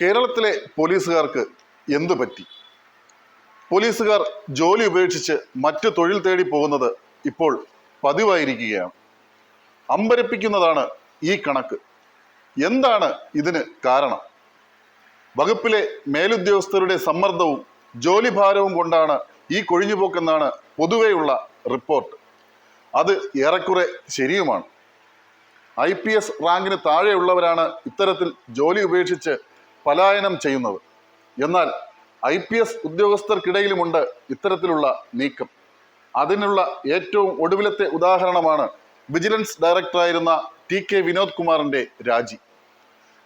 കേരളത്തിലെ പോലീസുകാർക്ക് എന്തു പറ്റി? പോലീസുകാർ ജോലി ഉപേക്ഷിച്ച് മറ്റു തൊഴിൽ തേടി പോകുന്നത് ഇപ്പോൾ പതിവായിരിക്കുകയാണ്. അമ്പരപ്പിക്കുന്നതാണ് ഈ കണക്ക്. എന്താണ് ഇതിന് കാരണം? വകുപ്പിലെ മേലുദ്യോഗസ്ഥരുടെ സമ്മർദ്ദവും ജോലിഭാരവും കൊണ്ടാണ് ഈ കൊഴിഞ്ഞുപോക്കെന്നാണ് പൊതുവെയുള്ള റിപ്പോർട്ട്. അത് ഏറെക്കുറെ ശരിയുമാണ്. ഐ പി എസ് റാങ്കിന് താഴെയുള്ളവരാണ് ഇത്തരത്തിൽ ജോലി ഉപേക്ഷിച്ച് പലായനം ചെയ്യുന്നത്. എന്നാൽ ഐ പി എസ് ഉദ്യോഗസ്ഥർക്കിടയിലുമുണ്ട് ഇത്തരത്തിലുള്ള നീക്കം. അതിനുള്ള ഏറ്റവും ഒടുവിലത്തെ ഉദാഹരണമാണ് വിജിലൻസ് ഡയറക്ടറായിരുന്ന ടി കെ വിനോദ് കുമാറിന്റെ രാജി.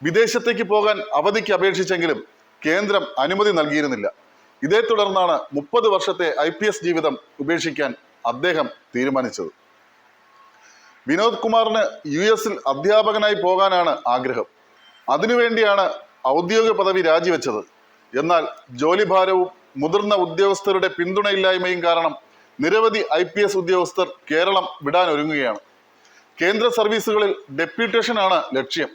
വിദേശത്തേക്ക് പോകാൻ അവധിക്ക് അപേക്ഷിച്ചെങ്കിലും കേന്ദ്രം അനുമതി നൽകിയിരുന്നില്ല. ഇതേ തുടർന്നാണ് മുപ്പത് വർഷത്തെ ഐ പി എസ് ജീവിതം ഉപേക്ഷിക്കാൻ അദ്ദേഹം തീരുമാനിച്ചത്. വിനോദ് കുമാറിന് യു എസിൽ അധ്യാപകനായി പോകാനാണ് ആഗ്രഹം. അതിനുവേണ്ടിയാണ് ഔദ്യോഗിക പദവി രാജിവെച്ചത്. എന്നാൽ ജോലിഭാരവും മുതിർന്ന ഉദ്യോഗസ്ഥരുടെ പിന്തുണയില്ലായ്മയും കാരണം നിരവധി ഐ പി എസ് ഉദ്യോഗസ്ഥർ കേരളം വിടാൻ ഒരുങ്ങുകയാണ് കേന്ദ്ര സർവീസുകളിൽ ഡെപ്യൂട്ടേഷനാണ് ലക്ഷ്യം.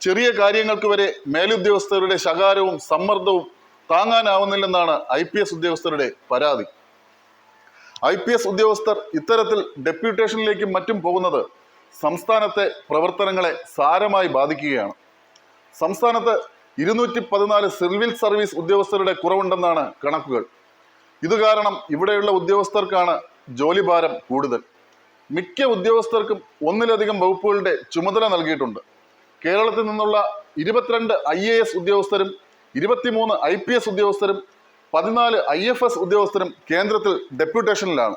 ചെറിയ കാര്യങ്ങൾക്ക് വരെ മേലുദ്യോഗസ്ഥരുടെ ശകാരവും സമ്മർദ്ദവും താങ്ങാനാവുന്നില്ലെന്നാണ് ഐ പി എസ് ഉദ്യോഗസ്ഥരുടെ പരാതി. ഐ പി എസ് ഉദ്യോഗസ്ഥർ ഇത്തരത്തിൽ ഡെപ്യൂട്ടേഷനിലേക്കും മറ്റും പോകുന്നത് സംസ്ഥാനത്തെ പ്രവർത്തനങ്ങളെ സാരമായി ബാധിക്കുകയാണ്. സംസ്ഥാനത്ത് ഇരുന്നൂറ്റി പതിനാല് സിവിൽ സർവീസ് ഉദ്യോഗസ്ഥരുടെ കുറവുണ്ടെന്നാണ് കണക്കുകൾ. ഇത് കാരണം ഇവിടെയുള്ള ഉദ്യോഗസ്ഥർക്കാണ് ജോലിഭാരം കൂടുതൽ. മിക്ക ഉദ്യോഗസ്ഥർക്കും ഒന്നിലധികം വകുപ്പുകളുടെ ചുമതല നൽകിയിട്ടുണ്ട്. കേരളത്തിൽ നിന്നുള്ള ഇരുപത്തിരണ്ട് ഐ എ എസ് ഉദ്യോഗസ്ഥരും ഇരുപത്തിമൂന്ന് ഐ പി എസ് ഉദ്യോഗസ്ഥരും പതിനാല് ഐ എഫ് എസ് ഉദ്യോഗസ്ഥരും കേന്ദ്രത്തിൽ ഡെപ്യൂട്ടേഷനിലാണ്.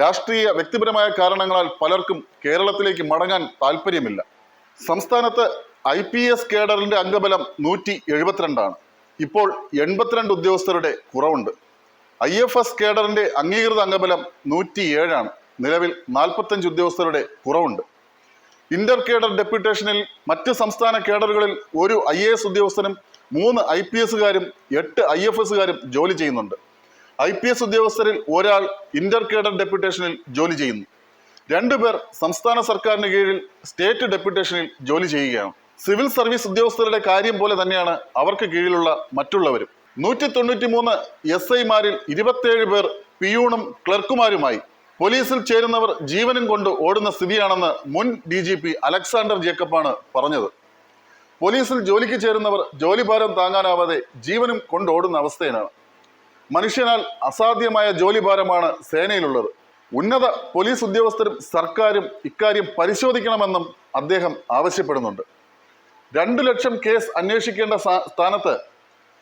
രാഷ്ട്രീയ വ്യക്തിപരമായ കാരണങ്ങളാൽ പലർക്കും കേരളത്തിലേക്ക് മടങ്ങാൻ താല്പര്യമില്ല സംസ്ഥാനത്ത് ഐ പി എസ് കേഡറിന്റെ അംഗബലം നൂറ്റി എഴുപത്തിരണ്ടാണ്. ഇപ്പോൾ എൺപത്തിരണ്ട് ഉദ്യോഗസ്ഥരുടെ കുറവുണ്ട്. ഐ എഫ് എസ് കേഡറിന്റെ അംഗീകൃത അംഗബലം നൂറ്റി ഏഴാണ്. നിലവിൽ നാൽപ്പത്തഞ്ച് ഉദ്യോഗസ്ഥരുടെ കുറവുണ്ട്. ഇന്റർ കേഡർ ഡെപ്യൂട്ടേഷനിൽ മറ്റ് സംസ്ഥാന കേഡറുകളിൽ ഒരു ഐ എ എസ് ഉദ്യോഗസ്ഥനും മൂന്ന് ഐ പി എസുകാരും എട്ട് ഐ എഫ് എസുകാരും ജോലി ചെയ്യുന്നുണ്ട്. ഐ പി എസ് ഉദ്യോഗസ്ഥരിൽ ഒരാൾ ഇന്റർ കേഡർ ഡെപ്യൂട്ടേഷനിൽ ജോലി ചെയ്യുന്നു. രണ്ടുപേർ സംസ്ഥാന സർക്കാരിന് കീഴിൽ സ്റ്റേറ്റ് ഡെപ്യൂട്ടേഷനിൽ ജോലി ചെയ്യുകയാണ്. സിവിൽ സർവീസ് ഉദ്യോഗസ്ഥരുടെ കാര്യം പോലെ തന്നെയാണ് അവർക്ക് കീഴിലുള്ള മറ്റുള്ളവരും. നൂറ്റി തൊണ്ണൂറ്റി മൂന്ന് എസ് ഐമാരിൽ ഇരുപത്തേഴ് പേർ പിയൂണും ക്ലർക്കുമാരുമായി. പോലീസിൽ ചേരുന്നവർ ജീവനും കൊണ്ട് ഓടുന്ന സ്ഥിതിയാണെന്ന് മുൻ ഡി ജി പി അലക്സാണ്ടർ ജേക്കബാണ് പറഞ്ഞത്. പോലീസിൽ ജോലിക്ക് ചേരുന്നവർ ജോലിഭാരം താങ്ങാനാവാതെ ജീവനും കൊണ്ടോടുന്ന അവസ്ഥയിലാണ്. മനുഷ്യനാൽ അസാധ്യമായ ജോലിഭാരമാണ് സേനയിലുള്ളത്. ഉന്നത പോലീസ് ഉദ്യോഗസ്ഥരും സർക്കാരും ഇക്കാര്യം പരിശോധിക്കണമെന്നും അദ്ദേഹം ആവശ്യപ്പെടുന്നുണ്ട്. രണ്ടു ലക്ഷം കേസ് അന്വേഷിക്കേണ്ട സ്ഥാ- സ്ഥാനത്ത്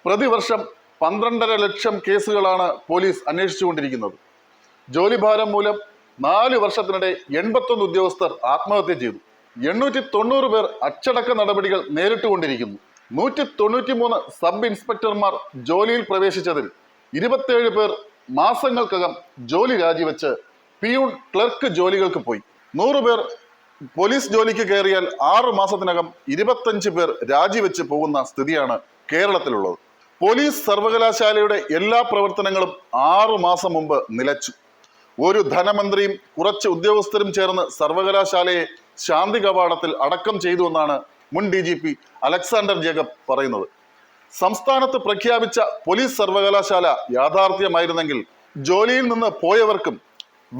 പ്രതിവർഷം പന്ത്രണ്ടര ലക്ഷം കേസുകളാണ് പോലീസ് അന്വേഷിച്ചുകൊണ്ടിരിക്കുന്നത്. ജോലിഭാരം മൂലം നാല് വർഷത്തിനിടെ എൺപത്തൊന്ന് ഉദ്യോഗസ്ഥർ ആത്മഹത്യ ചെയ്തു. എണ്ണൂറ്റി തൊണ്ണൂറ് പേർ അച്ചടക്ക നടപടികൾ നേരിട്ടുകൊണ്ടിരിക്കുന്നു. നൂറ്റി തൊണ്ണൂറ്റി മൂന്ന് സബ് ഇൻസ്പെക്ടർമാർ ജോലിയിൽ പ്രവേശിച്ചതിൽ ഇരുപത്തേഴ് പേർ മാസങ്ങൾക്കകം ജോലി രാജിവെച്ച് പിയൂൺ ക്ലർക്ക് ജോലികൾക്ക് പോയി. നൂറ് പേർ പോലീസ് ജോലിക്ക് കയറിയാൽ ആറു മാസത്തിനകം ഇരുപത്തഞ്ച് പേർ രാജിവെച്ച് പോകുന്ന സ്ഥിതിയാണ് കേരളത്തിലുള്ളത്. പോലീസ് സർവകലാശാലയുടെ എല്ലാ പ്രവർത്തനങ്ങളും ആറു മാസം മുമ്പ് നിലച്ചു. ഒരു ധനമന്ത്രിയും കുറച്ച് ഉദ്യോഗസ്ഥരും ചേർന്ന് സർവകലാശാലയെ ശാന്തി കവാടത്തിൽ അടക്കം ചെയ്തു എന്നാണ് മുൻ D G P Alexander Jacob പറയുന്നത്. സംസ്ഥാനത്ത് പ്രഖ്യാപിച്ച പോലീസ് സർവകലാശാല യാഥാർത്ഥ്യമായിരുന്നെങ്കിൽ ജോലിയിൽ നിന്ന് പോയവർക്കും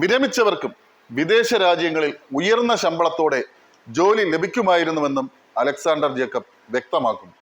വിരമിച്ചവർക്കും വിദേശ രാജ്യങ്ങളിൽ ഉയർന്ന ശമ്പളത്തോടെ ജോലി ലഭിക്കുമായിരുന്നുവെന്നും അലക്സാണ്ടർ ജേക്കബ് വ്യക്തമാക്കുന്നു.